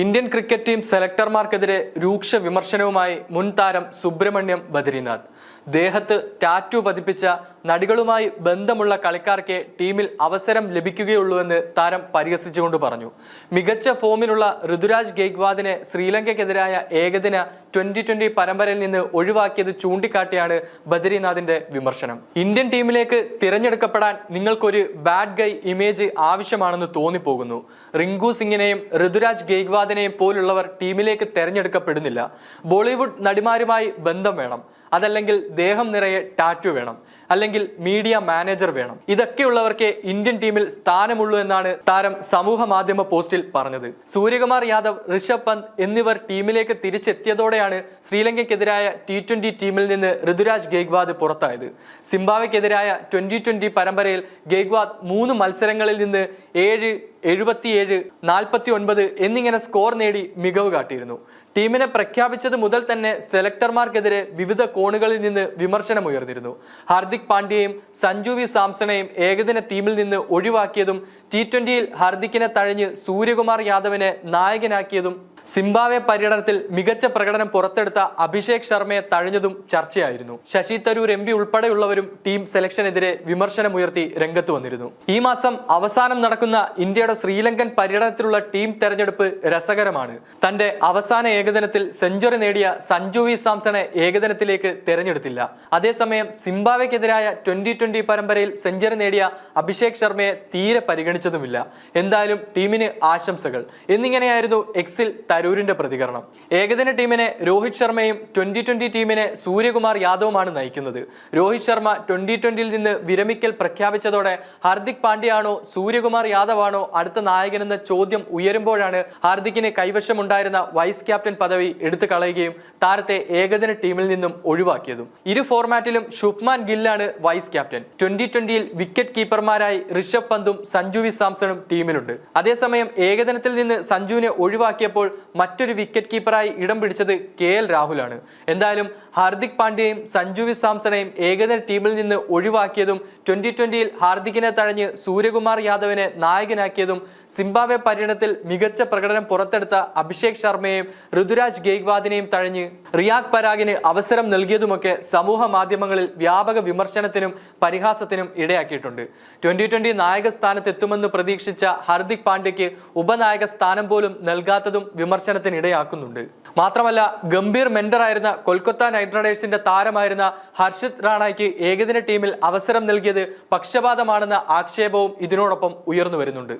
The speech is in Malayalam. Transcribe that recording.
ഇന്ത്യൻ ക്രിക്കറ്റ് ടീം സെലക്ടർമാർക്കെതിരെ രൂക്ഷ വിമർശനവുമായി മുൻ താരം സുബ്രഹ്മണ്യം ബദ്രിനാഥ്. ദേഹത്ത് ടാറ്റു പതിപ്പിച്ച നടികളുമായി ബന്ധമുള്ള കളിക്കാർക്ക് ടീമിൽ അവസരം ലഭിക്കുകയുള്ളൂവെന്ന് താരം പരിഹസിച്ചുകൊണ്ട് പറഞ്ഞു. മികച്ച ഫോമിലുള്ള ഋതുരാജ് ഗെയ്ക്വാദിനെ ശ്രീലങ്കയ്ക്കെതിരായ ഏകദിന ട്വന്റി ട്വന്റി പരമ്പരയിൽ നിന്ന് ഒഴിവാക്കിയത് ചൂണ്ടിക്കാട്ടിയാണ് ബദ്രിനാഥിന്റെ വിമർശനം. ഇന്ത്യൻ ടീമിലേക്ക് തിരഞ്ഞെടുക്കപ്പെടാൻ നിങ്ങൾക്കൊരു ബാഡ് ഗൈ ഇമേജ് ആവശ്യമാണെന്ന് തോന്നിപ്പോകുന്നു. റിങ്കു സിംഗിനെയും ഋതുരാജ് ഗെയ്ക്വാദിനെയും പോലുള്ളവർ ടീമിലേക്ക് തെരഞ്ഞെടുക്കപ്പെടുന്നില്ല. ബോളിവുഡ് നടിമാരുമായി ബന്ധം വേണം. അതല്ലെങ്കിൽ ദേഹം നിറയെ ടാറ്റു വേണം. അല്ലെങ്കിൽ മീഡിയ മാനേജർ വേണം. ഇതൊക്കെയുള്ളവർക്ക് ഇന്ത്യൻ ടീമിൽ സ്ഥാനമുള്ളൂ എന്നാണ് താരം സമൂഹ മാധ്യമ പോസ്റ്റിൽ പറഞ്ഞത്. സൂര്യകുമാർ യാദവ് ഋഷഭ് പന്ത് എന്നിവർ ടീമിലേക്ക് തിരിച്ചെത്തിയതോടെയാണ് ശ്രീലങ്കയ്ക്കെതിരായ ടി ട്വന്റി ടീമിൽ നിന്ന് ഋതുരാജ് ഗെയ്ക്വാദ് പുറത്തായത്. സിംബാവയ്ക്കെതിരായ ട്വന്റി ട്വന്റി പരമ്പരയിൽ ഗെയ്ക്വാദ് മൂന്ന് മത്സരങ്ങളിൽ നിന്ന് ഏഴ് എഴുപത്തിയേഴ് നാൽപ്പത്തി ഒൻപത് എന്നിങ്ങനെ സ്കോർ നേടി മികവ് കാട്ടിയിരുന്നു. ടീമിനെ പ്രഖ്യാപിച്ചത് മുതൽ തന്നെ സെലക്ടർമാർക്കെതിരെ വിവിധ കോണുകളിൽ നിന്ന് വിമർശനമുയർന്നിരുന്നു. ഹാർദിക് പാണ്ഡ്യയും സഞ്ജു വി സാംസണെയും ഏകദിന ടീമിൽ നിന്ന് ഒഴിവാക്കിയതും ടി ട്വന്റിയിൽ ഹാർദിക്കിനെ തഴഞ്ഞ് സൂര്യകുമാർ യാദവിനെ നായകനാക്കിയതും സിംബാവെ പര്യടനത്തിൽ മികച്ച പ്രകടനം പുറത്തെടുത്ത അഭിഷേക് ശർമ്മയെ തഴഞ്ഞതും ചർച്ചയായിരുന്നു. ശശി തരൂർ എം പി ഉൾപ്പെടെയുള്ളവരും ടീം സെലക്ഷനെതിരെ വിമർശനമുയർത്തി രംഗത്ത് വന്നിരുന്നു. ഈ മാസം അവസാനം നടക്കുന്ന ഇന്ത്യയുടെ ശ്രീലങ്കൻ പര്യടനത്തിലുള്ള ടീം തെരഞ്ഞെടുപ്പ് രസകരമാണ്. തന്റെ അവസാന ഏകദിനത്തിൽ സെഞ്ചുറി നേടിയ സഞ്ജു വി സാംസണെ ഏകദിനത്തിലേക്ക് തെരഞ്ഞെടുത്തില്ല. അതേസമയം സിംബാവയ്ക്കെതിരായ ട്വന്റി ട്വന്റി പരമ്പരയിൽ സെഞ്ചുറി നേടിയ അഭിഷേക് ശർമ്മയെ തീരെ പരിഗണിച്ചതുമില്ല. എന്തായാലും ടീമിന് ആശംസകൾ. എന്നിങ്ങനെയായിരുന്നു എക്സിൽ തരൂരിന്റെ പ്രതികരണം. ഏകദിന ടീമിനെ രോഹിത് ശർമ്മയും ട്വന്റി ട്വന്റി ടീമിനെ സൂര്യകുമാർ യാദവുമാണ് നയിക്കുന്നത്. രോഹിത് ശർമ്മ ട്വന്റി ട്വന്റിയിൽ നിന്ന് വിരമിക്കൽ പ്രഖ്യാപിച്ചതോടെ ഹാർദിക് പാണ്ഡ്യയാണോ സൂര്യകുമാർ യാദവാണോ അടുത്ത നായകനെന്ന ചോദ്യം ഉയരുമ്പോഴാണ് ഹാർദിക്കിന് കൈവശമുണ്ടായിരുന്ന വൈസ് ക്യാപ്റ്റൻ പദവി എടുത്തു കളയുകയും താരത്തെ ഏകദിന ടീമിൽ നിന്നും ഒഴിവാക്കിയതും. ഇരു ഫോർമാറ്റിലും ഷുഭ്മാൻ ഗില്ലാണ് വൈസ് ക്യാപ്റ്റൻ. ട്വന്റി ട്വന്റിയിൽ വിക്കറ്റ് കീപ്പർമാരായി ഋഷഭ് പന്തും സഞ്ജു വി സാംസണും ടീമിലുണ്ട്. അതേസമയം ഏകദിനത്തിൽ നിന്ന് സഞ്ജുവിനെ ഒഴിവാക്കിയപ്പോൾ മറ്റൊരു വിക്കറ്റ് കീപ്പറായി ഇടം പിടിച്ചത് കെ എൽ രാഹുലാണ്. എന്തായാലും ഹാർദിക് പാണ്ഡ്യയും സഞ്ജു വി സാംസണെയും ഏകദിന ടീമിൽ നിന്ന് ഒഴിവാക്കിയതും ട്വന്റി ട്വന്റിയിൽ ഹാർദിക്കിനെ തഴഞ്ഞ് സൂര്യകുമാർ യാദവിനെ നായകനാക്കിയതും സിംബാവെ പര്യടനത്തിൽ മികച്ച പ്രകടനം പുറത്തെടുത്ത അഭിഷേക് ശർമ്മയെയും ഋതുരാജ് ഗെയ്ക്വാദിനെയും തഴഞ്ഞ് റിയാഗ് പരാഗിന് അവസരം നൽകിയതുമൊക്കെ സമൂഹ മാധ്യമങ്ങളിൽ വ്യാപക വിമർശനത്തിനും പരിഹാസത്തിനും ഇടയാക്കിയിട്ടുണ്ട്. ട്വന്റി ട്വന്റി നായക സ്ഥാനത്തെത്തുമെന്ന് പ്രതീക്ഷിച്ച ഹാർദിക് പാണ്ഡ്യയ്ക്ക് ഉപനായക സ്ഥാനം പോലും നൽകാത്തതും വിമർശനത്തിന് ഇടയാക്കുന്നുണ്ട് മാത്രമല്ല ഗംഭീർ മെന്ററായിരുന്ന കൊൽക്കത്ത നൈറ്റ് റൈഡേഴ്സിന്റെ താരമായിരുന്ന ഹർഷിത് റാണയ്ക്ക് ഏകദിന ടീമിൽ അവസരം നൽകിയത് പക്ഷപാതമാണെന്ന ആക്ഷേപവും ഇതിനോടൊപ്പം ഉയർന്നു വരുന്നുണ്ട്.